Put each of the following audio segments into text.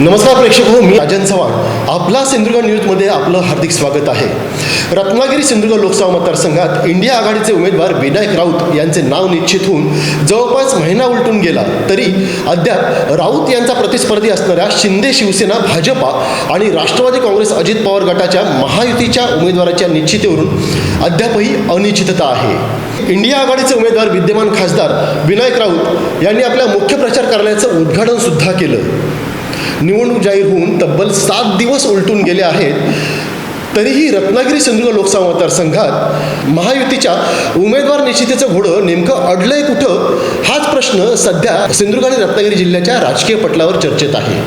नमस्कार प्रेक्षक हो मी राजन चव्हाण. आपला सिंधुदुर्ग न्यूजमध्ये आपलं हार्दिक स्वागत आहे. रत्नागिरी सिंधुदुर्ग लोकसभा मतदारसंघात इंडिया आघाडीचे उमेदवार विनायक राऊत यांचे नाव निश्चित होऊन जवळपास महिना उलटून गेला. तरी अद्याप राऊत यांचा प्रतिस्पर्धी असणाऱ्या शिंदे शिवसेना भाजपा आणि राष्ट्रवादी काँग्रेस अजित पवार गटाच्या महायुतीच्या उमेदवाराच्या निश्चितेवरून अद्यापही अनिश्चितता आहे. इंडिया आघाडीचे उमेदवार विद्यमान खासदार विनायक राऊत यांनी आपल्या मुख्य प्रचार कार्यालयाचं उद्घाटन सुद्धा केलं. निवडणूक जाहीर होऊन तब्बल सात दिवस उलटून गेले आहेत. तरीही रत्नागिरी सिंधुदुर्ग लोकसभा मतदारसंघात महायुतीच्या उमेदवार निश्चितीचं घोडं नेमकं अडलंय कुठं? हाच प्रश्न सध्या सिंधुदुर्ग आणि रत्नागिरी जिल्ह्याच्या राजकीय पटलावर चर्चेत आहे.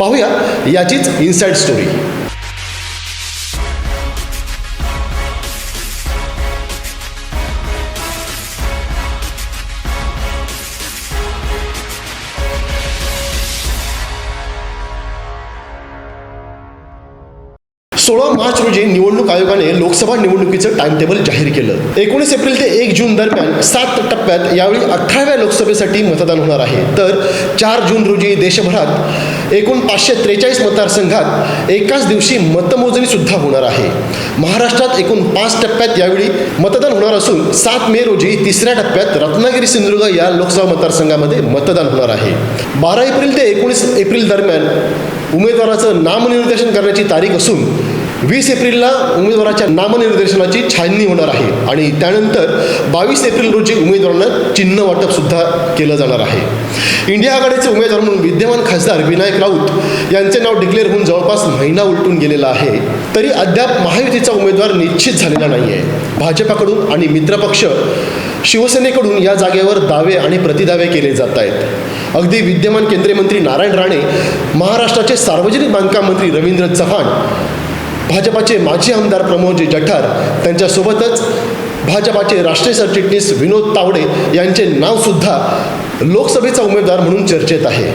पाहूया याचीच इनसाइड स्टोरी सोळा मार्च रोजी निवडणूक आयोगाने लोकसभा निवडणुकीचं टाइम टेबल जाहीर केलं. एकोणीस एप्रिल ते एक जून दरम्यान सात टप्प्यात यावेळी अठराव्या लोकसभेसाठी मतदान होणार आहे. तर चार जून रोजी देशभरात एकूण पाचशे त्रेचाळीस मतदारसंघात एकाच दिवशी मतमोजणी सुद्धा होणार आहे. महाराष्ट्रात एकूण पाच टप्प्यात यावेळी मतदान होणार असून सात मे रोजी तिसऱ्या टप्प्यात रत्नागिरी सिंधुदुर्ग या लोकसभा मतदारसंघामध्ये मतदान होणार आहे. बारा एप्रिल ते एकोणीस एप्रिल दरम्यान उमेदवाराचं नामनिर्देशन करण्याची तारीख असून वीस एप्रिलला उमेदवाराच्या नामनिर्देशनाची छाननी होणार आहे आणि त्यानंतर बावीस एप्रिल रोजी उमेदवारांना चिन्ह वाटप सुद्धा केलं जाणार आहे. इंडिया आघाडीचे उमेदवार म्हणून विद्यमान खासदार विनायक राऊत यांचे नाव डिक्लेअर होऊन जवळपास महिना उलटून गेलेला आहे. तरी अद्याप महायुतीचा उमेदवार निश्चित झालेला नाही आहे भाजपाकडून आणि मित्रपक्ष शिवसेनेकडून या जागेवर दावे आणि प्रतिदावे केले जात आहेत. अगदी विद्यमान केंद्रीय मंत्री नारायण राणे महाराष्ट्राचे सार्वजनिक बांधकाम मंत्री रवींद्र चव्हाण भाजपाचे माजी आमदार प्रमोदजी जठार त्यांच्यासोबतच भाजपाचे राष्ट्रीय सरचिटणीस विनोद तावडे यांचे नावसुद्धा लोकसभेचा उमेदवार म्हणून चर्चेत आहे.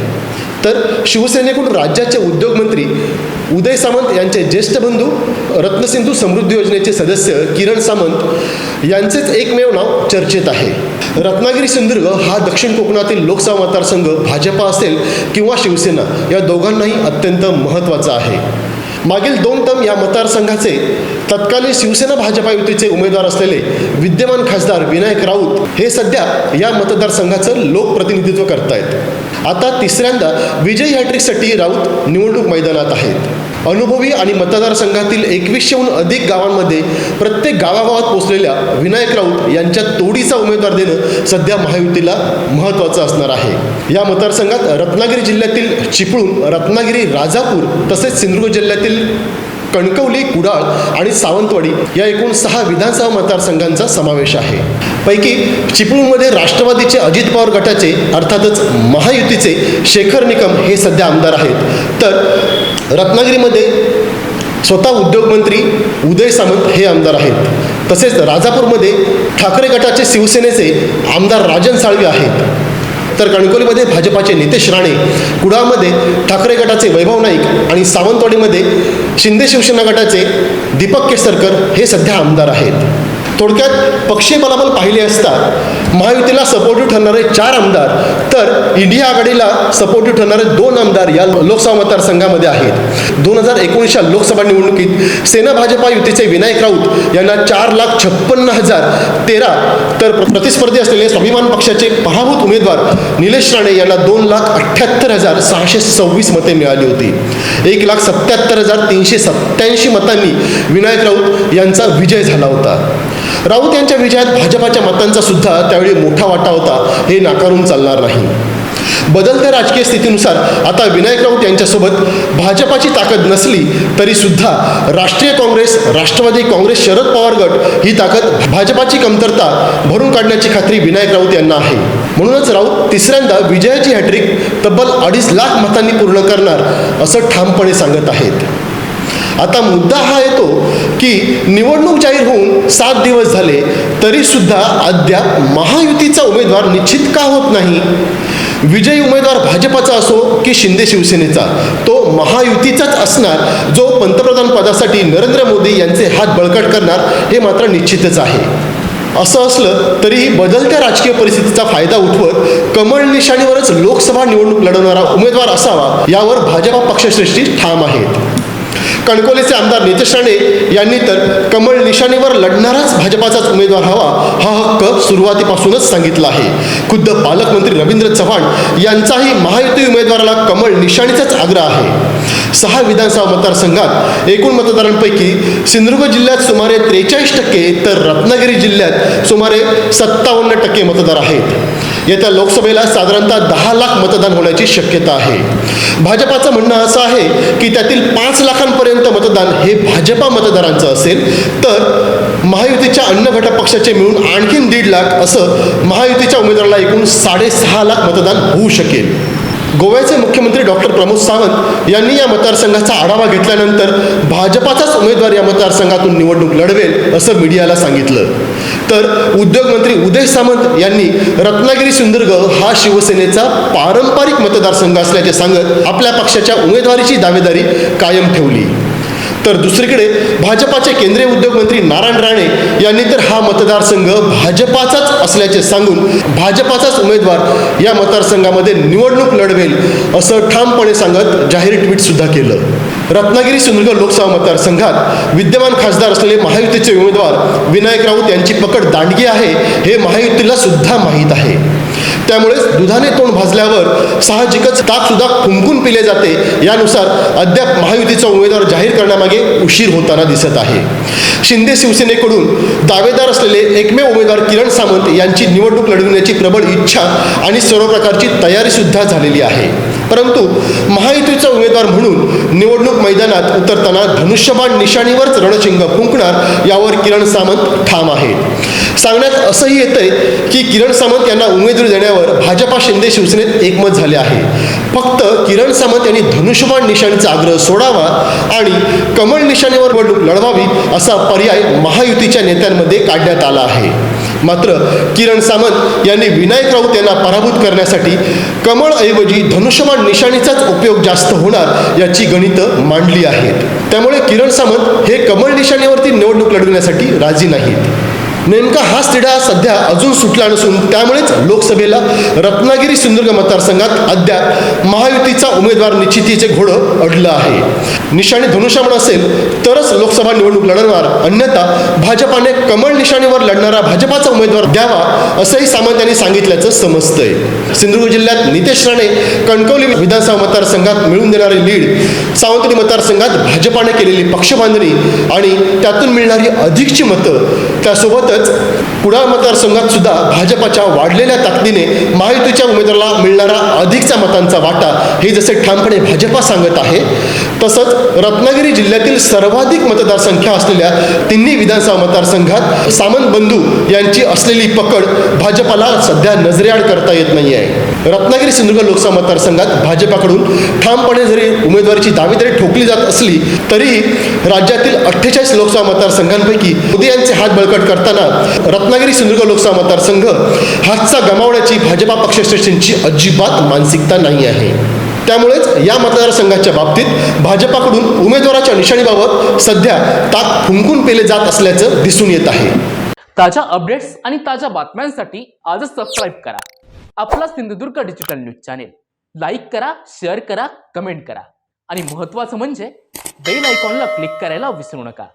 तर शिवसेनेकडून राज्याचे उद्योगमंत्री उदय सामंत यांचे ज्येष्ठ बंधू रत्नसिंधू समृद्धी योजनेचे सदस्य किरण सामंत यांचेच एकमेव नाव चर्चेत आहे. रत्नागिरी सिंधुदुर्ग हा दक्षिण कोकणातील लोकसभा मतदारसंघ भाजपा असेल किंवा शिवसेना या दोघांनाही अत्यंत महत्त्वाचा आहे. मागील दोन टर्म या मतदारसंघाचे तत्कालीन शिवसेना भाजपा युतीचे उमेदवार असलेले विद्यमान खासदार विनायक राऊत हे सध्या या मतदारसंघाचं लोकप्रतिनिधित्व करतायत. आता तिसऱ्यांदा विजय हॅट्रिकसाठी राऊत निवडणूक मैदानात आहेत. अनुभवी आणि मतदारसंघातील एकवीसशेहून अधिक गावांमध्ये प्रत्येक गावागावात पोचलेल्या विनायक राऊत यांच्या तोडीचा उमेदवार देणं सध्या महायुतीला महत्त्वाचं असणार आहे. या मतदारसंघात रत्नागिरी जिल्ह्यातील चिपळूण रत्नागिरी राजापूर तसेच सिंधुदुर्ग जिल्ह्यातील कणकवली कुडाळ आणि सावंतवाडी या एकूण सहा विधानसभा मतदारसंघांचा समावेश आहे. पैकी चिपळूणमध्ये राष्ट्रवादीचे अजित पवार गटाचे अर्थातच महायुतीचे शेखर निकम हे सध्या आमदार आहेत. तर रत्नागिरीमध्ये स्वतः उद्योगमंत्री उदय सामंत हे आमदार आहेत. तसेच राजापूरमध्ये ठाकरे गटाचे शिवसेनेचे आमदार राजन साळवे आहेत. तर कणकोलीमध्ये भाजपाचे नितेश राणे कुडाळमध्ये ठाकरे गटाचे वैभव नाईक आणि सावंतवाडीमध्ये शिंदे शिवसेना गटाचे दीपक केसरकर हे सध्या आमदार आहेत. थोडक्यात पक्षीय बलाबल पाहिले असता महायुतीला सपोर्टिव्ह ठरणारे चार आमदार तर इंडिया आघाडीला सपोर्टिव्ह ठरणारे दोन आमदार या लोकसभा मतदारसंघामध्ये आहेत. दोन हजार एकोणीसच्या लोकसभा निवडणुकीत सेना भाजपा युतीचे विनायक राऊत यांना चार लाख छप्पन्न हजार तेरा तर प्रतिस्पर्धी असलेले स्वाभिमान पक्षाचे पराभूत उमेदवार निलेश राणे यांना दोन लाख अठ्ठ्याहत्तर हजार सहाशे सव्वीस मते मिळाली होती. एक लाख सत्याहत्तर हजार तीनशे सत्त्याऐंशी मतांनी विनायक राऊत यांचा विजय झाला होता. राऊत यांच्या विजयात भाजपाच्या मतांचा सुद्धा त्यावेळी मोठा वाटा होता. हे नाकारून चालणार नाही. बदलत्या राजकीय स्थितीनुसार आता विनायक राऊत यांच्यासोबत भाजपाची ताकद नसली तरीसुद्धा राष्ट्रीय काँग्रेस राष्ट्रवादी काँग्रेस शरद पवार गट ही ताकद भाजपाची कमतरता भरून काढण्याची खात्री विनायक राऊत यांना आहे. म्हणूनच राऊत तिसऱ्यांदा विजयाची हॅट्रिक तब्बल अडीच लाख मतांनी पूर्ण करणार असं ठामपणे सांगत आहेत. आता मुद्दा हा येतो की निवडणूक जाहीर होऊन सात दिवस झाले तरीसुद्धा अद्याप महायुतीचा उमेदवार निश्चित का होत नाही? विजयी उमेदवार भाजपाचा असो की शिंदे शिवसेनेचा तो महायुतीचाच असणार जो पंतप्रधान पदासाठी नरेंद्र मोदी यांचे हात बळकट करणार हे मात्र निश्चितच आहे. असं असलं तरीही बदलत्या राजकीय परिस्थितीचा फायदा उठवत कमळ निशाणीवरच लोकसभा निवडणूक लढवणारा उमेदवार असावा यावर भाजपा पक्षश्रेष्ठी ठाम आहेत. कणकोलीचे आमदार नितेश राणे यांनी तर कमळ निशाणीवर लढणाराच भाजपाचाच उमेदवार हवा हा हक्क सुरुवातीपासूनच सांगितला आहे. खुद्द पालकमंत्री रवींद्र चव्हाण यांचाही महायुती उमेदवाराला कमळ निशाणीचाच आग्रह आहे. सहा विधानसभा मतदारसंघात एकूण मतदारांपैकी सिंधुदुर्ग जिल्ह्यात सुमारे त्रेचाळीस टक्के तर रत्नागिरी जिल्ह्यात सुमारे सत्तावन्न टक्के मतदार आहेत. येत्या लोकसभेला साधारणतः दहा लाख मतदान होण्याची शक्यता आहे. भाजपाचं म्हणणं असं आहे की त्यातील पाच लाखांपर्यंत मतदान हे भाजपा मतदारांचं असेल तर महायुतीच्या अन्य घटक पक्षाचे मिळून आणखीन दीड लाख असं महायुतीच्या उमेदवाराला एकूण साडेसहा लाख मतदान होऊ शकेल. गोव्याचे मुख्यमंत्री डॉक्टर प्रमोद सावंत यांनी या मतदारसंघाचा आढावा घेतल्यानंतर भाजपाचाच उमेदवार या मतदारसंघातून निवडणूक लढवेल असं मीडियाला सांगितलं. तर उद्योगमंत्री उदय सामंत यांनी रत्नागिरी सिंधुदुर्ग हा शिवसेनेचा पारंपरिक मतदारसंघ असल्याचे सांगत आपल्या पक्षाच्या उमेदवारीची दावेदारी कायम ठेवली. तर दुसरीकडे भाजपाचे केंद्रीय उद्योगमंत्री नारायण राणे यांनी तर हा मतदारसंघ भाजपाचाच असल्याचे सांगून भाजपाचाच उमेदवार या मतदारसंघामध्ये निवडणूक लढवेल असं ठामपणे सांगत जाहीर ट्विट सुद्धा केलं. रत्नागिरी सिंधुदुर्ग लोकसभा मतदारसंघात विद्यमान खासदार असलेले महायुतीचे उमेदवार विनायक राऊत यांची पकड दांडगी आहे हे महायुतीला सुद्धा माहीत आहे. त्यामुळेच दुधाने तोंड भाजल्यावर साहजिकच ताक सुद्धा फुंकून पिले जाते. यानुसार अद्याप महायुतीचा उमेदवार जाहीर करण्यामागे उशीर होताना दिसत आहे. शिंदे शिवसेनेकडून दावेदार असलेले एकमेव उमेदवार किरण सामंत यांची निवडणूक लढविण्याची प्रबळ इच्छा आणि सर्व प्रकारची तयारी सुद्धा झालेली आहे. परंतु महायुतीचा उमेदवार म्हणून निवडणूक मैदानात उतरताना धनुष्यबाण निशाणीवरच रणशिंग फुंकणार यावर किरण सामंत ठाम आहेत. सांगण्यात असंही येतंय की किरण सामंत यांना उमेदवारी देण्यावर भाजपा शिंदे शिवसेनेत एकमत झाले आहे. फक्त किरण सामंत यांनी धनुष्यबाण निशाणीचा आग्रह सोडावा आणि कमळ निशाणीवर निवडणूक लढवावी असा पर्याय महायुतीच्या नेत्यांमध्ये काढण्यात आला आहे. मात्र किरण सामंत यांनी विनायक राऊत यांना पराभूत करण्यासाठी कमळऐवजी धनुष्यबाण निशाणीचाच उपयोग जास्त होणार याची गणितं मांडली आहेत. त्यामुळे किरण सामंत हे कमळ निशाणीवरती निवडणूक लढवण्यासाठी राजी नाहीत. नेमका हाच तिढा सध्या अजून सुटला नसून त्यामुळेच लोकसभेला रत्नागिरी सिंधुदुर्ग मतदारसंघात अद्याप महायुतीचा उमेदवार निश्चितीचे घोडं अडलं आहे. निशाणी धनुष्यबाण असेल तरच लोकसभा निवडणूक लढणार अन्यथा भाजपाने कमळ निशाणीवर लढणारा भाजपाचा उमेदवार द्यावा असंही सामंत यांनी सांगितल्याचं समजतंय. सिंधुदुर्ग जिल्ह्यात नितेश राणे कणकवली विधानसभा मतदारसंघात मिळून देणारी लीड सावंतवाडी मतदारसंघात भाजपाने केलेली पक्षबांधणी आणि त्यातून मिळणारी अधिकची मतं त्यासोबतच कुडाळ मतदारसंघात सुद्धा भाजपाच्या वाढलेल्या ताकदीने महायुतीच्या उमेदवाराला मिळणारा अधिकचा मतांचा वाटा हे जसे ठामपणे भाजपा सांगत आहे तसंच रत्नागिरी जिल्ह्यातील सर्वाधिक मतदारसंख्या असलेल्या तिन्ही विधानसभा मतदारसंघात सामंत बंधू यांची असलेली पकड भाजपाला सध्या नजरेआड करता येत नाही आहे रत्नागिरी सिंधुदुर्ग लोकसभा मतदारसंघात भाजपाकडून ठामपणे जरी उमेदवारीची दावेदारी ठोकली जात असली तरीही राज्यातील अठ्ठेचाळीस लोकसभा मतदारसंघांपैकी मोदी यांचे हात बळकट करताना रत्नागिरी सिंधुदुर्ग लोकसभा मतदारसंघ हातचा गमावण्याची भाजपा पक्षश्रेष्ठींची अजिबात मानसिकता नाही आहे त्यामुळेच या मतदारसंघाच्या बाबतीत भाजपाकडून उमेदवाराच्या निशाणीबाबत सध्या ताक फुंकून पेले जात असल्याचं दिसून येत आहे. ताज्या अपडेट्स आणि ताज्या बातम्यांसाठी आजच सबस्क्राईब करा. आपला Sindhudurg digital news channel like करा शेअर करा कमेंट करा. आणि महत्त्वाचं म्हणजे बेल आयकॉनला क्लिक करायला विसरू नका.